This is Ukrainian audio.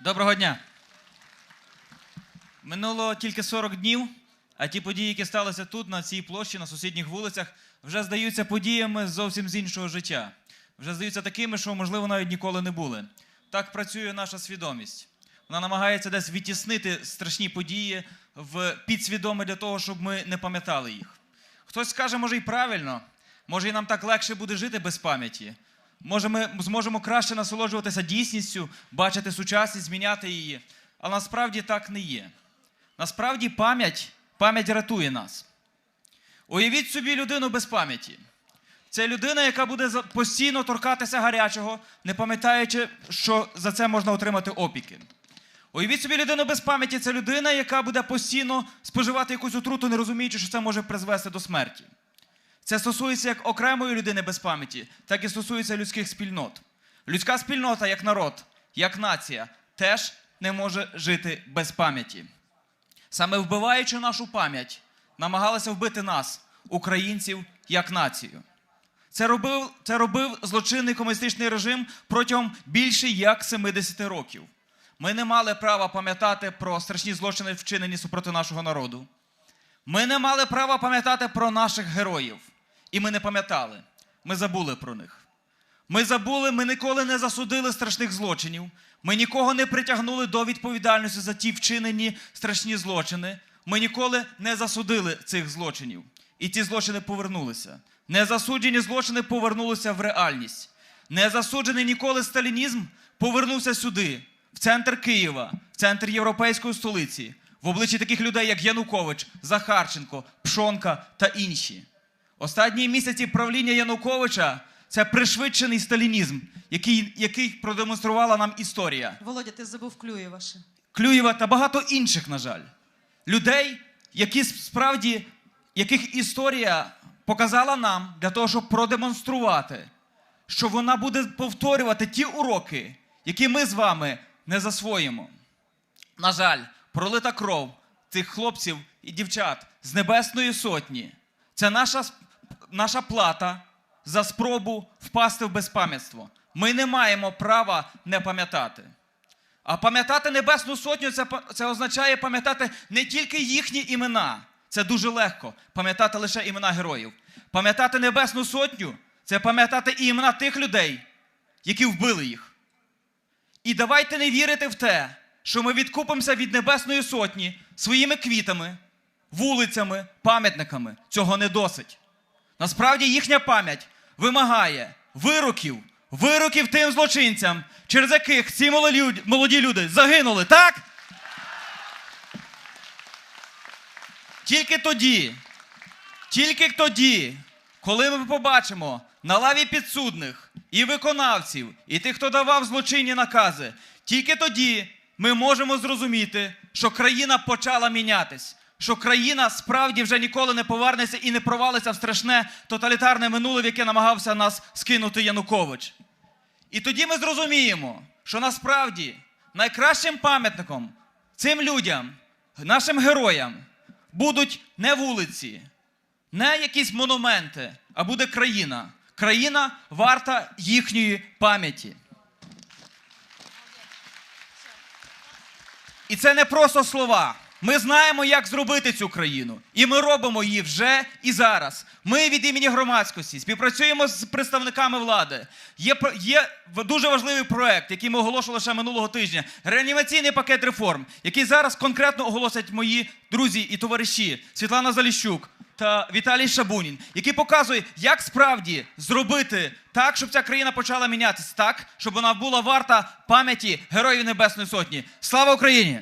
Доброго дня. Минуло тільки 40 днів, а ті події, які сталися тут, на цій площі, на сусідніх вулицях, вже здаються подіями зовсім з іншого життя. Вже здаються такими, що, можливо, навіть ніколи не були. Так працює наша свідомість. Вона намагається десь відтіснити страшні події в підсвідоме для того, щоб ми не пам'ятали їх. Хтось скаже, може, і правильно, може, і нам так легше буде жити без пам'яті. Може, ми зможемо краще насолоджуватися дійсністю, бачити сучасність, зміняти її. Але насправді так не є. Насправді пам'ять, пам'ять рятує нас. Уявіть собі людину без пам'яті. Це людина, яка буде постійно торкатися гарячого, не пам'ятаючи, що за це можна отримати опіки. Уявіть собі людину без пам'яті це людина, яка буде постійно споживати якусь отруту, не розуміючи, що це може призвести до смерті. Це стосується як окремої людини без пам'яті, так і стосується людських спільнот. Людська спільнота, як народ, як нація, теж не може жити без пам'яті. Саме вбиваючи нашу пам'ять, намагалися вбити нас, українців, як націю. Це робив, це робив злочинний комуністичний режим протягом більше як 70 років. Ми не мали права пам'ятати про страшні злочини, вчинені супроти нашого народу. Ми не мали права пам'ятати про наших героїв. І ми не пам'ятали. Ми забули про них. Ми забули, ми ніколи не засудили страшних злочинів. Ми нікого не притягнули до відповідальності за ті вчинені страшні злочини. Ми ніколи не засудили цих злочинів. І ті злочини повернулися. Незасуджені злочини повернулися в реальність. Незасуджений ніколи сталінізм повернувся сюди, в центр Києва, в центр європейської столиці, в обличчі таких людей, як Янукович, Захарченко, Пшонка та інші. Останні місяці правління Януковича це пришвидшений сталінізм, який, який продемонструвала нам історія. Володя, ти забув Клюєва ще. Клюєва та багато інших, на жаль. Людей, які справді, яких історія показала нам для того, щоб продемонструвати, що вона буде повторювати ті уроки, які ми з вами не засвоїмо. На жаль, пролита кров цих хлопців і дівчат з Небесної Сотні це наша, наша плата за спробу впасти в безпам'ятство. Ми не маємо права не пам'ятати. А пам'ятати Небесну Сотню це, це означає пам'ятати не тільки їхні імена. Це дуже легко пам'ятати лише імена героїв. Пам'ятати Небесну Сотню це пам'ятати і імена тих людей, які вбили їх. І давайте не вірити в те, що ми відкупимося від Небесної Сотні своїми квітами, вулицями, пам'ятниками. Цього не досить. Насправді їхня пам'ять вимагає вироків, вироків тим злочинцям, через яких ці молоді люди, загинули, так? Тільки тоді, тільки тоді, коли ми побачимо на лаві підсудних і виконавців, і тих, хто давав злочинні накази, тільки тоді ми можемо зрозуміти, що країна почала мінятись, що країна справді вже ніколи не повернеться і не провалиться в страшне тоталітарне минуле, в яке намагався нас скинути Янукович. І тоді ми зрозуміємо, що насправді найкращим пам'ятником цим людям, нашим героям, будуть не вулиці, не якісь монументи, а буде країна. Країна варта їхньої пам'яті. І це не просто слова. Ми знаємо, як зробити цю країну. І ми робимо її вже і зараз. Ми від імені громадськості співпрацюємо з представниками влади. Є, є дуже важливий проект, який ми оголошували ще минулого тижня. Реанімаційний пакет реформ, який зараз конкретно оголосять мої друзі і товариші Світлана Заліщук та Віталій Шабунін, який показує, як справді зробити так, щоб ця країна почала мінятися так, щоб вона була варта пам'яті Героїв Небесної Сотні. Слава Україні!